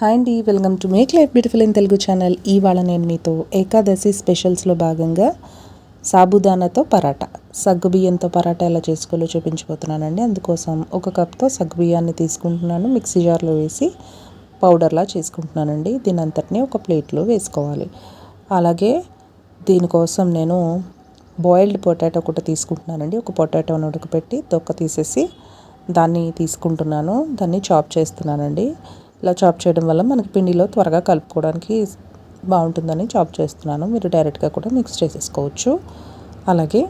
Hi అండి welcome to make life beautiful in Telugu channel. ఇవాళ నేను మీతో ఏకాదశి స్పెషల్స్లో భాగంగా సాబుదానాతో పరాటా. సగ్గు బియ్యంతో పరాటా ఎలా చేసుకోవాలో చూపించబోతున్నానండి. అందుకోసం ఒక కప్తో సగ్గుబియ్యాన్ని తీసుకుంటున్నాను. మిక్సీ జార్లో వేసి పౌడర్లా చేసుకుంటున్నానండి. దీని అంతటినీ ఒక ప్లేట్లో వేసుకోవాలి. అలాగే దీనికోసం నేను బాయిల్డ్ పొటాటో ఒకటి తీసుకుంటున్నానండి. ఒక పొటాటోని ఉడకపెట్టి తొక్క తీసేసి దాన్ని తీసుకుంటున్నాను. దాన్ని చాప్ చేస్తున్నానండి. ఇలా చాప్ చేయడం వల్ల మనకి పిండిలో త్వరగా కలుపుకోవడానికి బాగుంటుందని చాప్ చేస్తున్నాను. మీరు డైరెక్ట్గా కూడా మిక్స్ చేసేసుకోవచ్చు. అలాగే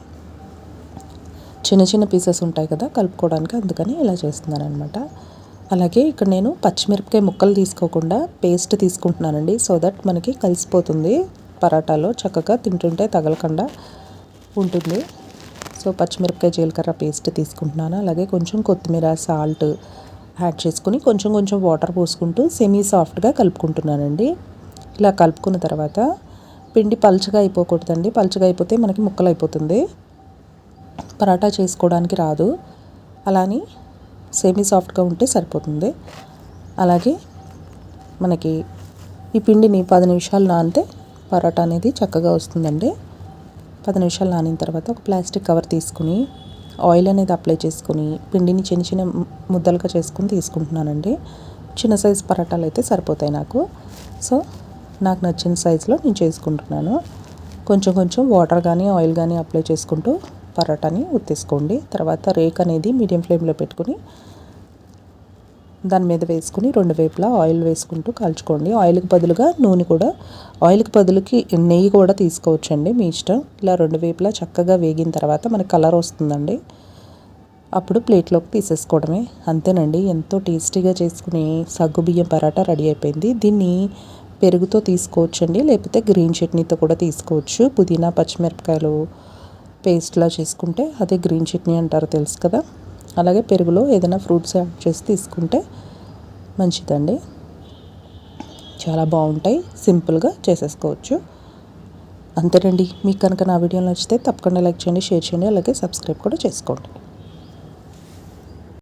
చిన్న చిన్న పీసెస్ ఉంటాయి కదా కలుపుకోవడానికి అందుకని ఇలా చేస్తున్నాను అనమాట అలాగే ఇక్కడ నేను పచ్చిమిరపకాయ ముక్కలు తీసుకోకుండా పేస్ట్ తీసుకుంటున్నానండి సో దట్ మనకి కలిసిపోతుంది. పరాటాలో చక్కగా తింటుంటే తగలకుండా ఉంటుంది. సో పచ్చిమిరపకాయ జీలకర్ర పేస్ట్ తీసుకుంటున్నాను. అలాగే కొంచెం కొత్తిమీర సాల్ట్ యాడ్ చేసుకుని కొంచెం కొంచెం వాటర్ పోసుకుంటూ సెమీ సాఫ్ట్గా కలుపుకుంటున్నానండి. ఇలా కలుపుకున్న తర్వాత పిండి పల్చగా అయిపోకూడదండి. పల్చగా అయిపోతే మనకి ముక్కలు అయిపోతుంది. పరాటా చేసుకోవడానికి రాదు. అలాని సెమీ సాఫ్ట్గా ఉంటే సరిపోతుంది. అలాగే మనకి ఈ పిండిని పది నిమిషాలు నానితే పరాటా అనేది చక్కగా వస్తుందండి. పది నిమిషాలు నానిన తర్వాత ఒక ప్లాస్టిక్ కవర్ తీసుకుని ఆయిల్ అనేది అప్లై చేసుకుని పిండిని చిన్న చిన్న ముద్దలుగా చేసుకుని తీసుకుంటున్నానండి. చిన్న సైజు పరాటాలు అయితే సరిపోతాయి నాకు. సో నాకు నచ్చిన సైజులో నేను చేసుకుంటున్నాను. కొంచెం కొంచెం వాటర్ కానీ ఆయిల్ కానీ అప్లై చేసుకుంటూ పరాటాని ఉత్తేసుకోండి. తర్వాత రేక్ అనేది మీడియం ఫ్లేమ్లో పెట్టుకుని దాని మీద వేసుకుని రెండు వైపులా ఆయిల్ వేసుకుంటూ కాల్చుకోండి. ఆయిల్కి బదులుగా నూనె కూడా ఆయిల్కి బదులుకి నెయ్యి కూడా తీసుకోవచ్చండి మీ ఇష్టం. ఇలా రెండు వైపులా చక్కగా వేగిన తర్వాత మనకి కలర్ వస్తుందండి. అప్పుడు ప్లేట్లోకి తీసేసుకోవడమే. అంతేనండి ఎంతో టేస్టీగా చేసుకుని సగ్గు బియ్యం పరాటా రెడీ అయిపోయింది. దీన్ని పెరుగుతో తీసుకోవచ్చండి లేకపోతే గ్రీన్ చట్నీతో కూడా తీసుకోవచ్చు. పుదీనా పచ్చిమిరపకాయలు పేస్ట్లా చేసుకుంటే అదే గ్రీన్ చట్నీ అంటారు తెలుసు కదా. అలాగే పెరుగులో ఏదైనా ఫ్రూట్స్ యాడ్ చేసి తీసుకుంటే మంచిదండి. చాలా బాగుంటాయి. సింపుల్గా చేసేసుకోవచ్చు. అంతేనండి. మీకు కనుక నా వీడియో నచ్చితే తప్పకుండా లైక్ చేయండి షేర్ చేయండి అలాగే సబ్స్క్రైబ్ కూడా చేసుకోండి.